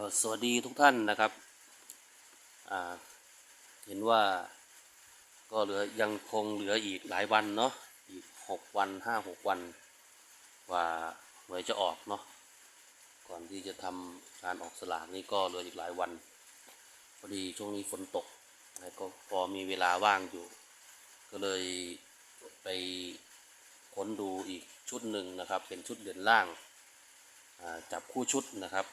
สวัสดีทุกท่านนะครับเห็นว่าก็เหลือยังคงเหลืออีกหลายวันเนาะอีกหกวันห้าหกวันกว่าหวยจะออกเนาะก่อนที่จะทำการออกสลากนี่ก็เหลืออีกหลายวันพอดีช่วงนี้ฝนตกก็พอมีเวลาว่างอยู่ ก็เลยไปค้นดูอีกชุดหนึ่งนะครับ เป็นชุดเด่นล่างจับคู่ชุดนะครับ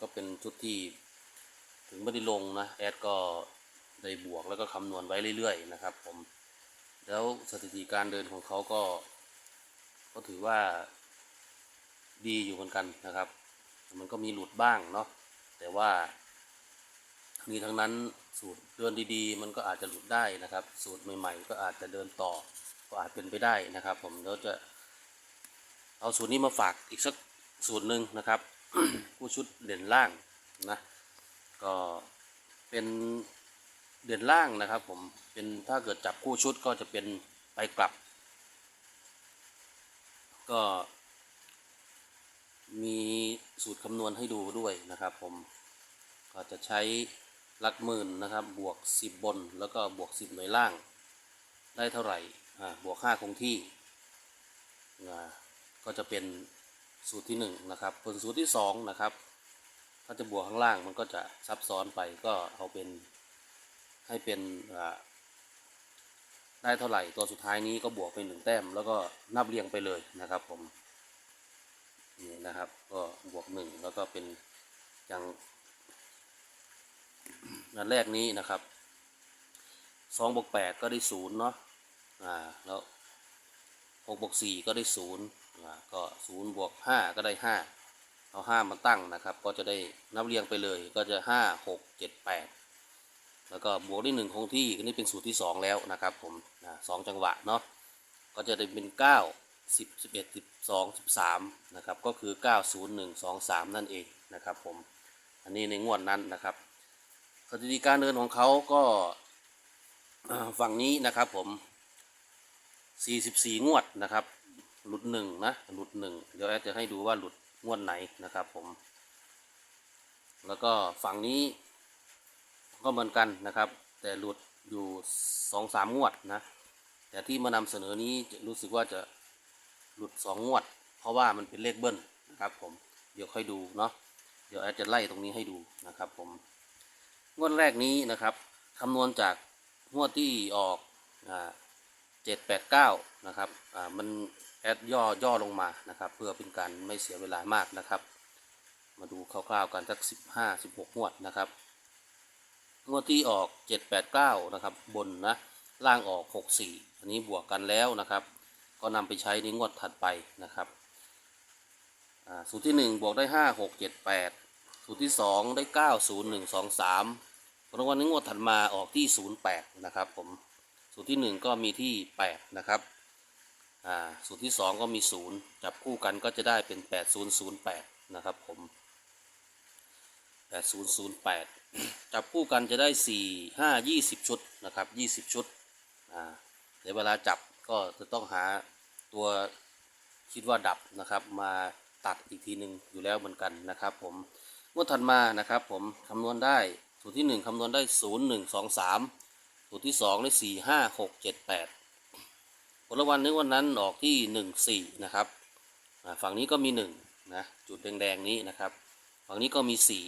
ก็เป็นชุดที่ถึงไม่ได้ลงนะแอดก็ได้บวกแล้วก็คำนวณไว้เรื่อยๆนะครับ ผมแล้วสถิติการเดินของเขาก็ ก็ถือว่าดีอยู่เหมือนกันนะครับ มันก็มีหลุดบ้างเนาะแต่ว่าทั้งนี้ทั้งนั้นสูตรเดินดีๆ มันก็อาจจะหลุดได้นะครับ สูตรใหม่ ๆ ก็อาจจะเดินต่อก็อาจเป็นไปได้นะครับ ผมแล้วจะเอาสูตรนี้มาฝากอีกสักสูตรหนึ่งนะครับ ผู้ชุดเด่นล่างนะ ก็เป็นเด่นล่างนะครับผมเป็นถ้าเกิดจับคู่ชุดก็จะเป็นไปกลับ ก็มีสูตรคำนวณให้ดูด้วยนะครับผมก็จะใช้หลักหมื่นนะครับ บวก 10 บนแล้วก็บวก 10 หน่วยล่าง ได้เท่าไหร่บวก 5 คงที่ ก็จะเป็น สูตรที่1นงนะครับส่วนสูตรที่2นะครับถ้าจะบวกข้างล่างมันก็จะซับซ้อนไปก็เอาเป็นให้เป็นได้เท่าไหร่ตัวสุดท้ายนี้ก็บวกไปหนึ่งแต้ม แล้วก็นับเรียงไปเลยนะครับผมนี่นะครับก็บวกหนึ่งแล้วก็เป็นอย่างนัดแรกนี้นะครับสองบวกแปดก็ได้ศูนย์เนาะอ่าแล้วหกบวกสี่ก็ได้ศูนย์ ก็ศูนย์บวกห้าก็ได้ห้าเอาห้ามาตั้งนะครับ ก็จะได้นับเรียงไปเลยก็จะห้าหกเจ็ดแปดแล้วก็บวกได้หนึ่งคงที่อันนี้เป็นสูตรที่สองแล้วนะครับผมนะสองจังหวะเนาะก็จะได้เป็นเก้าสิบสิบเอ็ดสิบสองสิบสามนะครับก็คือเก้าศูนย์หนึ่งสองสามนั่นเองนะครับผมอันนี้ในงวดนั้นนะครับสถิติการเดินของเขาก็ฝั่งนี้นะครับผมสี่สิบสี่งวดนะครับ หลุดหนึ่งนะ หลุดหนึ่งเดี๋ยวแอดจะให้ดูว่าหลุดงวดไหนนะครับผม แล้วก็ฝั่งนี้ก็เหมือนกันนะครับ แต่หลุดอยู่สองสามงวดนะ แต่ที่มานำเสนอนี้รู้สึกว่าจะหลุดสองงวด เพราะว่ามันเป็นเลขเบิ้ลนะครับผม เดี๋ยวค่อยดูเนาะ เดี๋ยวแอดจะไล่ตรงนี้ให้ดูนะครับผม งวดแรกนี้นะครับคำนวณจากงวดที่ออกอ่าเจ็ดแปดเก้านะครับ อ่า มัน แอดย่อย่อลงมานะครับ เพื่อเป็นการไม่เสียเวลามากนะครับ มาดูคร่าวๆกันสักสิบห้าสิบหกงวดนะครับงวดที่ออกเจ็ดแปดเก้านะครับ บนนะล่างออกหกสี่อันนี้บวกกันแล้วนะครับ ก็นำไปใช้ในงวดถัดไปนะครับสูตรที่หนึ่งบวกได้ห้าหกเจ็ดแปดสูตรที่สองได้เก้าศูนย์หนึ่งสองสามรางวัลในงวดถัดมาออกที่ศูนย์แปดนะครับผม สูตรที่หนึ่งก็มีที่แปดนะครับ สูตรที่สองก็มีศูนย์จับคู่กันก็จะได้เป็นแปดศูนย์ศูนย์แปดนะครับผมแปดศูนย์ศูนย์แปดจับคู่กันจะได้สี่ห้ายี่สิบชุดนะครับยี่สิบชุดอ่าเวเวลาจับก็จะต้องหาตัวคิดว่าดับนะครับมาตัดอีกทีหนึ่งอยู่แล้วเหมือนกันนะครับผมงวดถัดมานะครับผมคำนวณได้สูตรที่หนึ่งคำนวณได้ศูนย์หนึ่งสองสามสูตรที่สองได้สี่ห้าหกเจ็ดแปด ผลวัลในวันนั้นออกที่หนึ่งสี่นะครับฝั่งนี้ก็มีหนึ่งนะจุดแดงๆนี้นะครับฝั่งนี้ก็มีสี่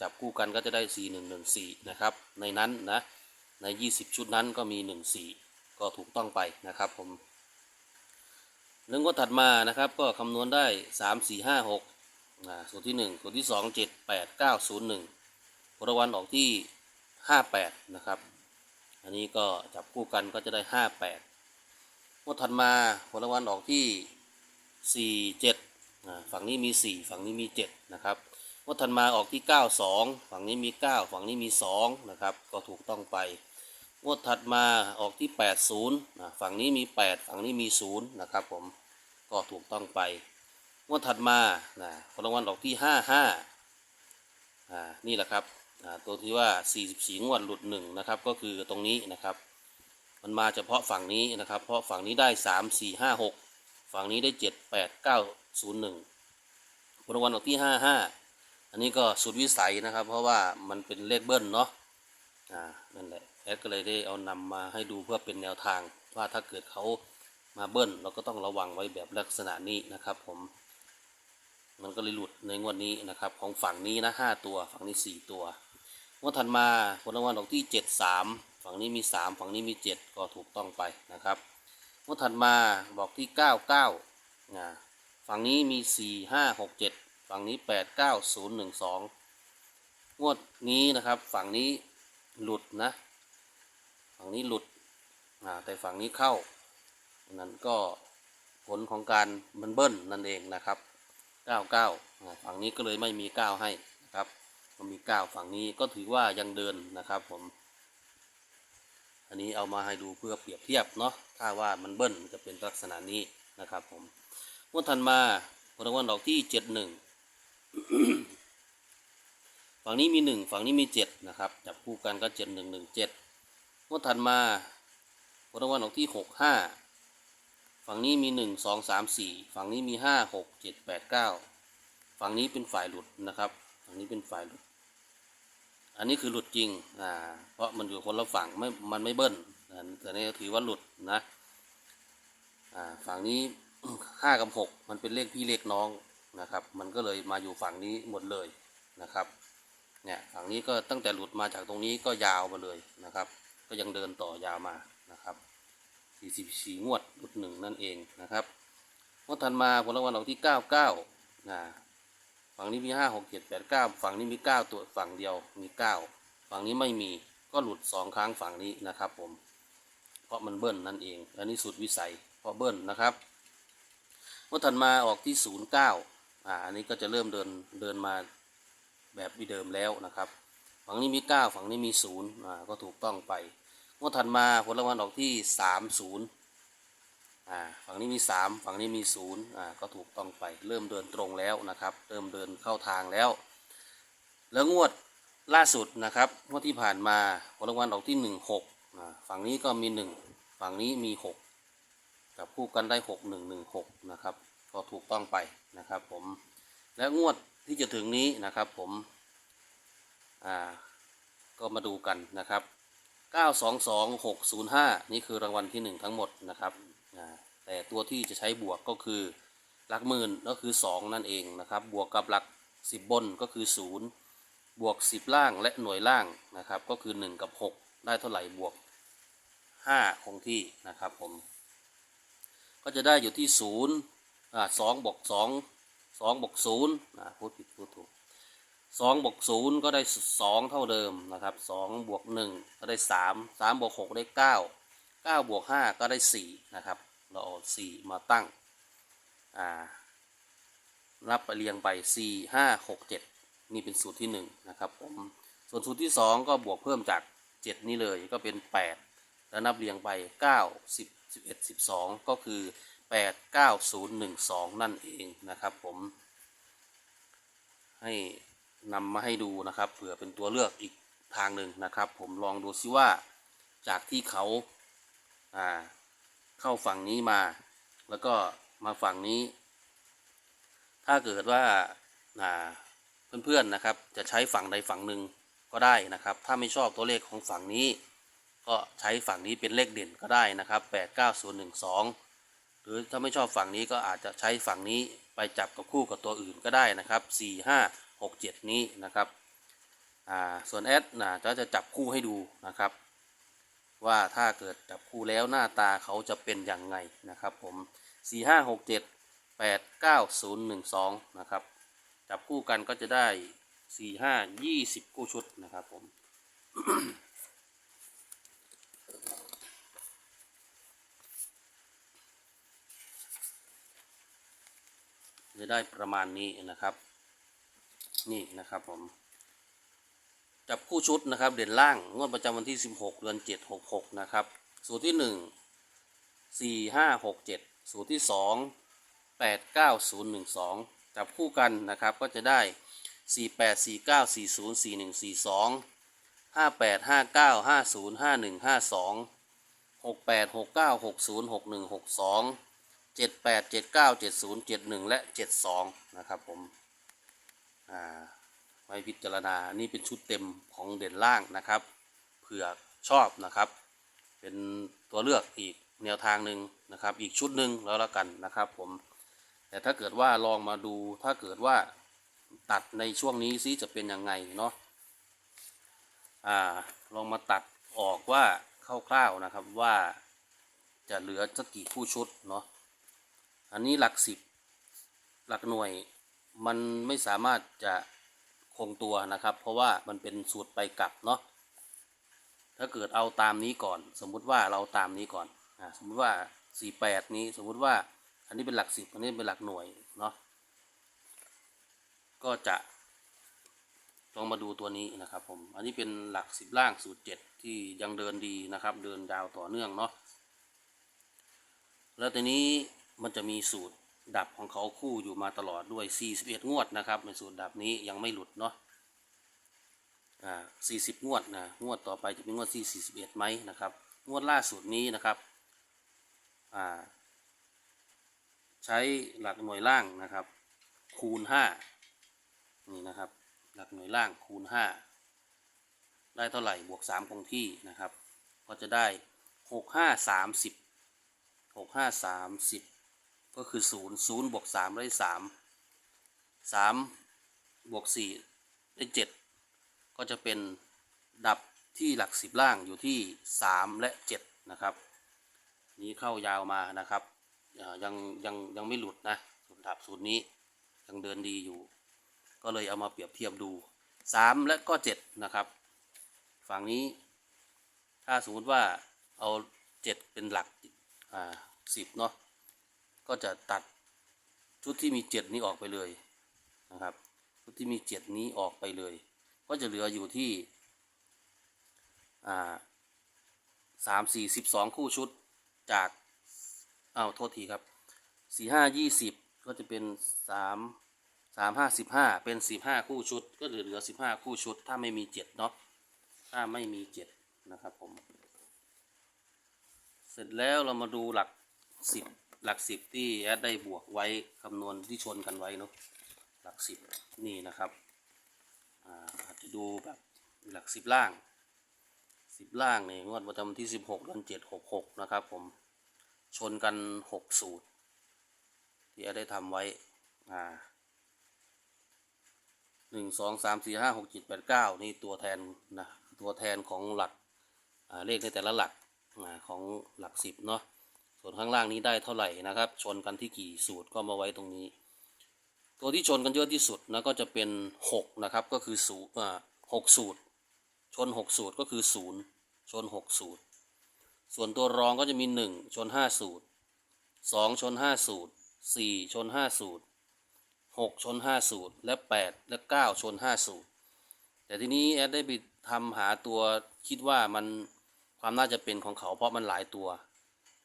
จับคู่กันก็จะได้สี่หนึ่งหนึ่งสี่นะครับในนั้นนะในยี่สิบชุดนั้นก็มีหนึ่งสี่ก็ถูกต้องไปนะครับผมหนึ่องก็ถัดมานะครับก็คำนวณได้สามสี่ห้าหกส่วนที่หนึ่งส่วนที่สองเจ็ดแปดเก้าศูนย์หนึ่งผลวัลออกที่ห้าแปดนะครับ อันนี้ก็จับคู่กันก็จะได้ห้าแปด วดถัดมาผลรางวัลออกที่ 4 7 ฝั่งนี้มี 4 ฝั่งนี้มี 7 นะครับงวดถัดมาออกที่ 9 2 ฝั่งนี้มี 9 ฝั่งนี้มี 2 นะครับ ก็ถูกต้องไปงวดถัดมาออกที่ 8 0นะฝั่งนี้มี 8 ฝั่งนี้มี 0 นะครับผม ก็ถูกต้องไปงวดถัดมานะผลรางวัลออกที่ 5 5อ่านี่แหละครับตัวที่ว่า 44 งวดหลุด 1 นะครับ ก็คือตรงนี้นะครับ มันมาเฉพาะฝั่งนี้นะครับ เพราะฝั่งนี้ได้สามสี่ห้าหกฝั่งนี้ได้เจ็ดแปดเก้าศูนย์หนึ่งรางวัลออกที่ห้าห้าอันนี้ก็สุดวิสัยนะครับ เพราะว่ามันเป็นเลขเบิ้ลเนาะอ่านั่นแหละแอดก็เลยได้เอานำมาให้ดูเพื่อเป็นแนวทาง ว่าถ้าเกิดเขามาเบิ้ลเราก็ต้องระวังไว้แบบลักษณะนี้นะครับ ผมมันก็เลยหลุดในงวดนี้นะครับ ของฝั่งนี้นะห้าตัวฝั่งนี้สี่ตัวงวดถัดมาผลรางวัลออกที่เจ็ดสาม ฝั่งนี้มีสามฝั่งนี้มีเจ็ดก็ถูกต้องไปนะครับงวดถัดมาบอกที่เก้าเก้าอ่าฝั่งนี้มีสี่ห้าหกเจ็ดฝั่งนี้แปดเก้าศูนย์หนึ่งสองงวดนี้นะครับฝั่งนี้หลุดนะ ฝั่งนี้หลุดอ่าแต่ฝั่งนี้เข้า นั่นก็ผลของการมันเบิ้ลนั่นเองนะครับ 99อ่าฝั่งนี้ก็เลยไม่มี 9 ให้นะครับก็มี 9 ฝั่งนี้ก็ถือว่ายังเดินนะครับผม อันนี้เอามาให้ดูเพื่อเปรียบเทียบเนาะถ้าว่ามันเบิ้ลจะเป็นลักษณะนี้นะครับผมงวดถัดมาผลรางวัลดอกที่71ฝั่งนี้มี1ฝั่งนี้มี7นะครับจับคู่กันก็7117งวดถัดมาผลรางวัลดอกที่65ฝั่งนี้มีหนึ่งสองสามสี่ฝั่งนี้มีห้าหกเจ็ดแปดเก้าฝั่งนี้เป็นฝ่ายหลุดนะครับฝั่งนี้เป็นฝ่ายหลุด อันนี้คือหลุดจริงอ่าเพราะมันอยู่คนละฝั่งไม่มันไม่เบิ้ลแต่นี่ถือว่าหลุดนะอ่าฝั่งนี้ห้ากับหกมันเป็นเลขพี่เลขน้องนะครับ มันก็เลยมาอยู่ฝั่งนี้หมดเลยนะครับเนี่ยฝั่งนี้ก็ตั้งแต่หลุดมาจากตรงนี้ก็ยาวมาเลยนะครับ ก็ยังเดินต่อยาวมานะครับ44งวดหลุดหนึ่งนั่นเองนะครับงวดถัดมาผลรางวัลออกที่ 99นะ ฝั่งนี้มี5 6 7 8 9ฝั่งนี้มี9ตัวฝั่งเดียวมี9ฝั่งนี้ไม่มีก็หลุด2ครั้งฝั่งนี้นะครับผม เพราะมันเบิ้ลนั่นเอง อันนี้สุดวิสัยเพราะเบิ้ลนะครับงวดถัดมาออกที่09อ่าอันนี้ก็จะเริ่มเดินเดินมาแบบวิเดิมแล้วนะครับ ฝั่งนี้มี9ฝั่งนี้มี0อ่าก็ถูกต้องไปงวดถัดมาผลรางวัลออกที่สามศูนย์ อ่าฝั่งนี้มีสามฝั่งนี้มีศูนย์อ่าก็ถูกต้องไป เริ่มเดินตรงแล้วนะครับ เริ่มเดินเข้าทางแล้ว แล้วงวดล่าสุดนะครับงวดที่ผ่านมาผลรางวัลออกที่หนึ่งหกอ่าฝั่งนี้ก็มีหนึ่งฝั่งนี้มีหกจับคู่กันได้หกหนึ่งหนึ่งหกนะครับ ก็ถูกต้องไปนะครับผม และงวดที่จะถึงนี้นะครับผมอ่าก็มาดูกันนะครับ 922605 นี่คือรางวัลที่ 1 ทั้งหมดนะครับ แต่ตัวที่จะใช้บวกก็คือหลักหมื่นก็คือ 2 นั่นเองนะครับ บวกกับหลัก 10 บนก็คือ 0 บวก 10 ล่างและหน่วยล่างนะครับ ก็คือ 1 กับ 6 ได้เท่าไหร่บวก 5 คงที่นะครับผม ก็จะได้อยู่ที่ 0 อ่า2บวก2 2บวก0อ่าพูดผิดพูดถูกสองบวกศูนย์ก็ได้สองเท่าเดิมนะครับสองบวกหนึ่งก็ได้สามสามบวกหกได้เก้าเก้าบวกห้าก็ได้สี่นะครับ เราเอาสี่มาตั้ง อ่า นับไปเรียงไปสี่ห้าหกเจ็ดนี่เป็นสูตรที่หนึ่งนะครับผม ส่วนสูตรที่สองก็บวกเพิ่มจากเจ็ดนี่เลยก็เป็นแปดแล้วนับเรียงไปเก้าสิบสิบเอ็ดสิบสองก็คือแปดเก้าศูนย์หนึ่งสองนั่นเองนะครับผม ให้นำมาให้ดูนะครับเผื่อเป็นตัวเลือกอีกทางหนึ่งนะครับ ผมลองดูซิว่าจากที่เขาอ่า เข้าฝั่งนี้มา แล้วก็มาฝั่งนี้ ถ้าเกิดว่าเพื่อนๆนะครับ จะใช้ฝั่งใดฝั่งหนึ่งก็ได้นะครับ ถ้าไม่ชอบตัวเลขของฝั่งนี้ ก็ใช้ฝั่งนี้เป็นเลขเด่นก็ได้นะครับ 8 9 0 1 2 หรือถ้าไม่ชอบฝั่งนี้ก็อาจจะใช้ฝั่งนี้ไปจับกับคู่กับตัวอื่นก็ได้นะครับ 4 5 6 7 นี้นะครับ อ่า ส่วนแอดนะจะจะจับคู่ให้ดูนะครับ ว่าถ้าเกิดจับคู่แล้วหน้าตาเขาจะเป็นอยังไงนะครับผม 4 5 6 7 8 9 0 1 2 นะครับ จับคู่กันก็จะได้ 4 5 20 คู่ชุดนะครับผมจะได้ประมาณนี้นะครับ นี่นะครับผม จับคู่ชุดนะครับ เด่นล่างงวดประจำวันที่ 16 เดือน 7 66 นะครับ สูตรที่ 1 4 5 6 7 สูตรที่ 2 8 9 0 1 2 จับคู่กันนะครับก็จะได้ 4 8 4 9 4 0 4 1 4 2 5 8 5 9 5 0 5 1 5 2 6 8 6 9 6 0 6 1 6 2 7 8 7 9 7 0 7 1 และ 7 2 นะครับผม อ่า ไว้พิจารณา นี่เป็นชุดเต็มของเด่นล่างนะครับ เผื่อชอบนะครับ เป็นตัวเลือกอีกแนวทางหนึ่งนะครับ อีกชุดหนึ่งแล้วละกันนะครับ ผม แต่ถ้าเกิดว่าลองมาดู ถ้าเกิดว่าตัดในช่วงนี้ซิจะเป็นยังไงเนาะ อ่า ลองมาตัดออกว่าคร่าวๆนะครับว่าจะเหลือสักกี่คู่ชุดเนาะ อันนี้หลักสิบหลักหน่วยมันไม่สามารถจะ คงตัวนะครับ เพราะว่ามันเป็นสูตรไปกลับเนาะถ้าเกิดเอาตามนี้ก่อน สมมุติว่าเราตามนี้ก่อนอสมมุติว่าสี่แปดนี้สมมุติว่าอันนี้เป็นหลักสิบอันนี้เป็นหลักหน่วยเนาะก็จะลองมาดูตัวนี้นะครับผมอันนี้เป็นหลักสิบล่างสูตรเจ็ดที่ยังเดินดีนะครับ เดินยาวต่อเนื่องเนาะแล้วทีนี้มันจะมีสูตร ดับของเขาคู่อยู่มาตลอดด้วย 41 งวดนะครับในสูตรดับนี้ยังไม่หลุดเนาะอ่า40 งวดนะงวดต่อไปจะเป็นงวดที่ 41ไหมนะครับ งวดล่าสุดนี้นะครับอ่าใช้หลักหน่วยล่างนะครับ คูณ 5 นี่นะครับ หลักหน่วยล่างคูณ 5 ได้เท่าไหร่บวก 3 คงที่นะครับ ก็จะได้ 6 5 30หกห้าสามสิบ ก็คือศูนย์ศูนย์บวกสามได้สามสามบวกสี่ได้เจ็ดก็จะเป็นดับที่หลักสิบล่างอยู่ที่สามและเจ็ดนะครับ นี้เข้ายาวมานะครับยังยังยังไม่หลุดนะสูตรดับสูตรนี้ยังเดินดีอยู่ ก็เลยเอามาเปรียบเทียบดูสามและก็เจ็ดนะครับ ฝั่งนี้ถ้าสมมติว่าเอาเจ็ดเป็นหลักสิบเนาะ ก็จะตัดชุดที่มีเจ็ดนี้ออกไปเลยนะครับ ชุดที่มีเจ็ดนี้ออกไปเลย ก็จะเหลืออยู่ที่อ่าสามสี่สิบสองคู่ชุดจากอ้าวโทษทีครับสี่ห้ายี่สิบก็จะเป็นสามสามห้าสิบห้าเป็นสิบห้าคู่ชุด ก็เหลือเหลือสิบห้าคู่ชุด ถ้าไม่มีเจ็ดเนาะถ้าไม่มีเจ็ดนะครับผม เสร็จแล้วเรามาดูหลักสิบ หลักสิบที่แอดได้บวกไว้คำนวณที่ชนกันไว้เนาะหลักสิบนี่นะครับอาอาจจะดูแบบหลักสิบล่างสิบล่างเนี่ยงวดประจำที่สิบหกเดือนเจ็ดหกหกนะครับผมชนกันหกสูตร ที่แอดได้ทำไว้อ่าหนึ่งสองสามสี่ห้าหกเจ็ดแปดเก้านี่ตัวแทนนะตัวแทนของหลักเลขในแต่ละหลักของหลักสิบเนาะ ส่วนข้างล่างนี้ได้เท่าไหร่นะครับ ชนกันที่กี่สูตรก็มาไว้ตรงนี้ ตัวที่ชนกันเยอะที่สุดนะก็จะเป็นหกนะครับ ก็คือสูอ่าหกสูตร ชนหกสูตรก็คือศูนย์ชนหกสูตร ส่วนตัวรองก็จะมีหนึ่งชนห้าสูตรสองชนห้าสูตรสี่ชนห้าสูตรหกชนห้าสูตร และแปดและเก้าชนห้าสูตร แต่ทีนี้แอดได้ไปทำหาตัวคิดว่ามันความน่าจะเป็นของเขาเพราะมันหลายตัว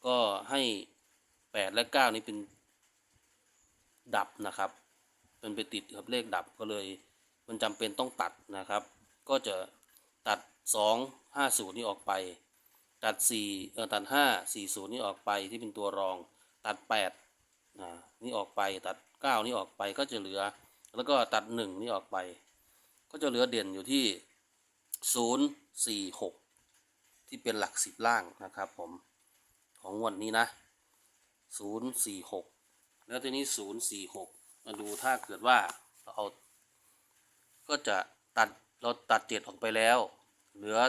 ก็ให้แปดและเก้านี้เป็นดับนะครับเป็นไปติดกับเลขดับก็เลย มันจำเป็นต้องตัดนะครับ ก็จะตัดสองห้าศูนย์นี้ออกไป ตัดสี่เออตัดห้าสี่ศูนย์นี้ออกไปที่เป็นตัวรอง ตัดแปดนี่ออกไปตัดเก้านี่ออกไปก็จะเหลือ แล้วก็ตัดหนึ่งนี่ออกไป ก็จะเหลือเด่นอยู่ที่ศูนย์สี่หกที่เป็นหลักสิบล่างนะครับผม ของวดนี้นะศูนย์สี่หกแล้วทีนี้ศูนย์สี่หกมาดูถ้าเกิดว่าเราเอาก็จะตัดเราตัดเจ็ดออกไปแล้ว เหลือ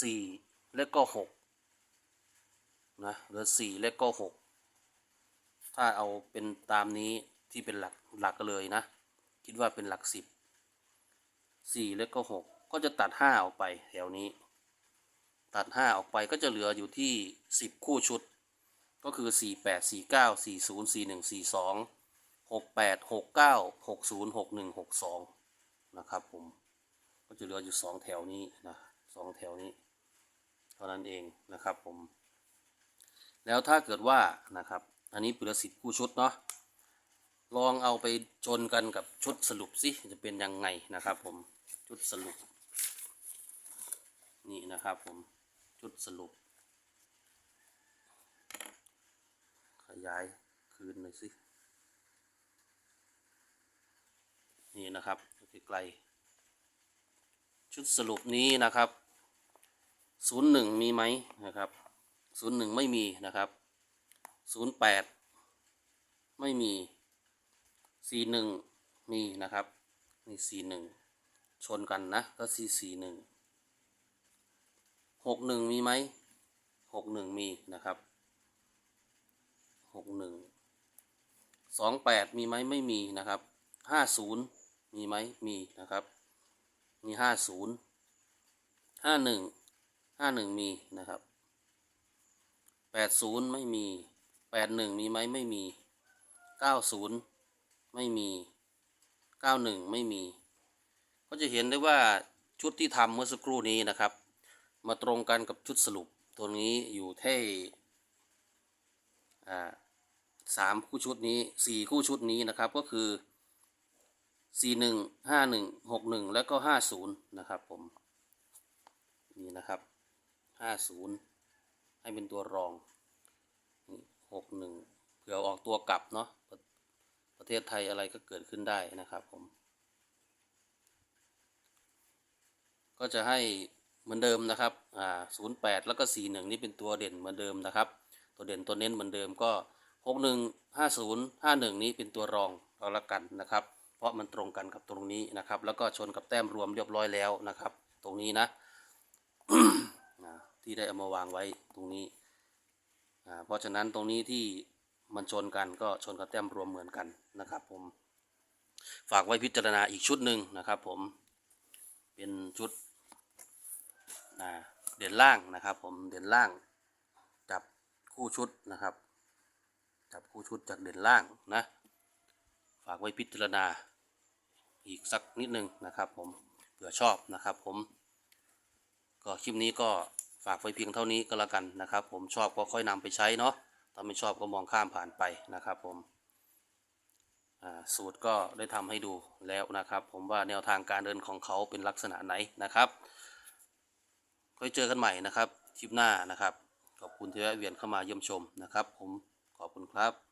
สี่และก็หกนะเหลือสี่และก็หกถ้าเอาเป็นตามนี้ที่เป็นหลักหลักเลยนะ คิดว่าเป็นหลักสิบสี่และก็หกก็จะตัดห้าออกไปแถวนี้ ตัดห้าออกไปก็จะเหลืออยู่ที่สิบคู่ชุด ก็คือสี่แปดสี่เก้าสี่ศูนย์สี่หนึ่งสี่สองหกแปดหกเก้าหกศูนย์หกหนึ่งหกสองนะครับผม ก็จะเหลืออยู่สองแถวนี้นะสองแถวนี้ เท่านั้นเองนะครับผม แล้วถ้าเกิดว่านะครับ อันนี้เป็นสิบคู่ชุดเนาะ ลองเอาไปชนกันกับชุดสรุปสิจะเป็นยังไงนะครับผม ชุดสรุป นี่นะครับผม ชุดสรุป ขยายคืนหน่อยสิ นี่นะครับไกลชุดสรุปนี้นะครับศูนย์หนึ่งมีไหมนะครับศูนย์หนึ่งไม่มีนะครับศูนย์แปดไม่มีสี่หนึ่งมีนะครับนี่สี่หนึ่งชนกันนะก็สี่สี่หนึ่งหกหนึ่งมีไหมหกหนึ่งมีนะครับ หกหนึ่งสองแปดมีไหมไม่มีนะครับห้าศูนย์มีไหมมีนะครับ มีห้าศูนย์ห้าหนึ่งห้าหนึ่งมีนะครับแปดศูนย์ไม่มีแปดหนึ่งมีไหมไม่มีเก้าศูนย์ไม่มีเก้าหนึ่งไม่มี ก็จะเห็นได้ว่าชุดที่ทำเมื่อสักครู่นี้นะครับ มาตรงกันกับชุดสรุปตัวนี้อยู่ที่ สามคู่ชุดนี้สี่คู่ชุดนี้นะครับก็คือสี่หนึ่งห้าหนึ่งหกหนึ่งแล้วก็ห้าศูนย์นะครับผมนี่นะครับห้าศูนย์ให้เป็นตัวรองหกหนึ่งเผื่อออกตัวกลับเนาะประประเทศไทยอะไรก็เกิดขึ้นได้นะครับผม ก็จะให้เหมือนเดิมนะครับอ่าศูนย์แปดแล้วก็สี่หนึ่งนี่เป็นตัวเด่นเหมือนเดิมนะครับ ตัวเด่นตัวเน้นเหมือนเดิมก็หกหนึ่งห้าศูนย์ห้าหนึ่งนี้เป็นตัวรองเอาละกันนะครับ เพราะมันตรงกันกับตรงนี้นะครับ แล้วก็ชนกับแต้มรวมเรียบร้อยแล้วนะครับ ตรงนี้นะที่ได้เอามาวางไว้ตรงนี้เพราะฉะนั้นตรงนี้ที่มันชนกันก็ชนกับแต้มรวมเหมือนกันนะครับผมฝากไว้พิจารณาอีกชุดหนึ่งนะครับ ผมเป็นชุดเด่นล่างนะครับ ผมเด่นล่าง คู่ชุดนะครับ จับคู่ชุดจากเด่นล่างนะ ฝากไว้พิจารณาอีกสักนิดนึงนะครับผมเผื่อชอบนะครับผม ก็คลิปนี้ก็ฝากไว้เพียงเท่านี้ก็แล้วกันนะครับ ผมชอบก็ค่อยนำไปใช้เนาะถ้าไม่ชอบก็มองข้ามผ่านไปนะครับผมสูตรก็ได้ทำให้ดูแล้วนะครับ ผมว่าแนวทางการเดินของเขาเป็นลักษณะไหนนะครับค่อยเจอกันใหม่นะครับคลิปหน้านะครับ ขอบคุณที่แวะเวียนเข้ามาเยี่ยมชมนะครับ ผมขอบคุณครับ